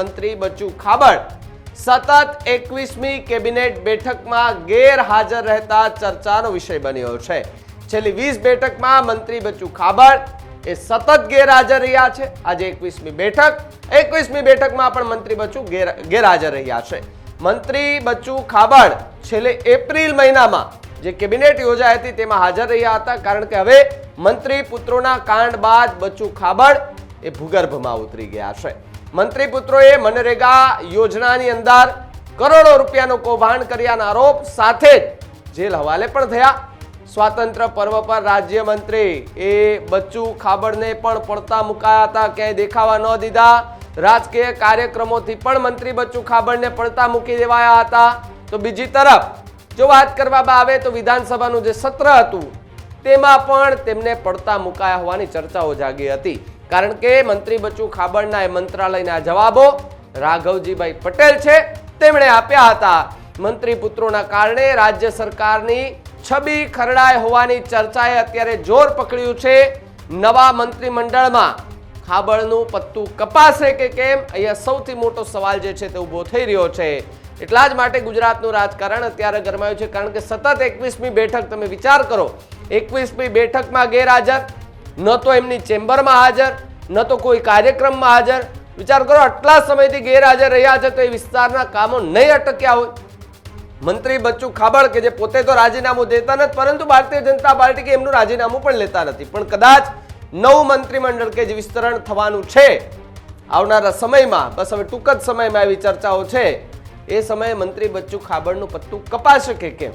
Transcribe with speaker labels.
Speaker 1: મંત્રી બચુ ખાબડ. સતત એકવીસમી કેબિનેટ બેઠકમાં ગેરહાજર રહેતા ચર્ચાનો વિષય બન્યો છે. છેલ્લી વીસ બેઠકમાં મંત્રી બચુ ખાબડ એ સતત ગેરહાજર રહ્યા છે. આજે એકવીસમી બેઠક, એકવીસમી બેઠકમાં પણ મંત્રી બચુ ગેરહાજર રહ્યા છે. મંત્રી બચુ ખાબડ છેલ્લે એપ્રિલ મહિનામાં જે કેબિનેટ યોજાઈ હતી તેમાં હાજર રહ્યા હતા. કારણ કે હવે મંત્રી પુત્રોના કાંડ બાદ બચુ ખાબડ એ ભૂગર્ભમાં ઉતરી ગયા છે. મંત્રી પુત્રોએ મનરેગા યોજનાની અંદર કરોડો રૂપિયાનું કૌભાંડ કર્યાના આરોપ સાથે જ જેલ હવાલે પણ થયા. સ્વાતંત્ર્ય પર્વ પર રાજ્યમંત્રી એ બચ્ચુ ખાબડને પણ પડતા મુકાયા હતા. ક્યાંય દેખાવા ન દીધા. રાજકીય કાર્યક્રમોથી પણ મંત્રી બચ્ચુ ખાબડને પડતા મૂકી દેવાયા હતા. તો બીજી તરફ જો વાત કરવામાં આવે તો વિધાનસભાનું જે સત્ર હતું તેમાં પણ તેમને પડતા મુકાયા હોવાની ચર્ચાઓ જાગી હતી. કારણ કે મંત્રી બચુ ખાબડના એ મંત્રાલયના જવાબો રાઘવજીભાઈ પટેલ છે, તેમણે આપ્યા હતા. મંત્રી પુત્રોના કારણે રાજ્ય સરકારની છબી ખરડાય હોવાની ચર્ચાએ અત્યારે જોર પકડ્યું છે. નવા મંત્રીમંડળમાં ખાબળનું પત્તું કપાશે કે કેમ? અહીંયા સૌથી મોટો સવાલ જે છે તે ઊભો થઈ રહ્યો છે. એટલા જ માટે ગુજરાતનું રાજકારણ અત્યારે ગરમાયું છે, કારણ કે સતત એકવીસમી બેઠક તમે વિચાર કરો, એકવીસમી બેઠકમાં ગેરહાજર, ન તો એમની ચેમ્બરમાં હાજર, ન તો કોઈ કાર્યક્રમમાં હાજર. વિચાર કરો, આટલા સમયથી ગેરહાજર રહ્યા છે તો એ વિસ્તારના કામો નહીં અટક્યા હોય. મંત્રી બચ્ચુ ખાબડ કે જે પોતે તો રાજીનામું દેતા નથી, પરંતુ ભારતીય જનતા પાર્ટી કે એમનું રાજીનામું પણ લેતા નથી. પણ કદાચ નવું મંત્રીમંડળ કે જે વિસ્તરણ થવાનું છે, આવનારા સમયમાં, બસ હવે ટૂંક જ સમયમાં એવી ચર્ચાઓ છે. એ સમયે મંત્રી બચ્ચુ ખાબડનું પત્તું કપાશે કે કેમ?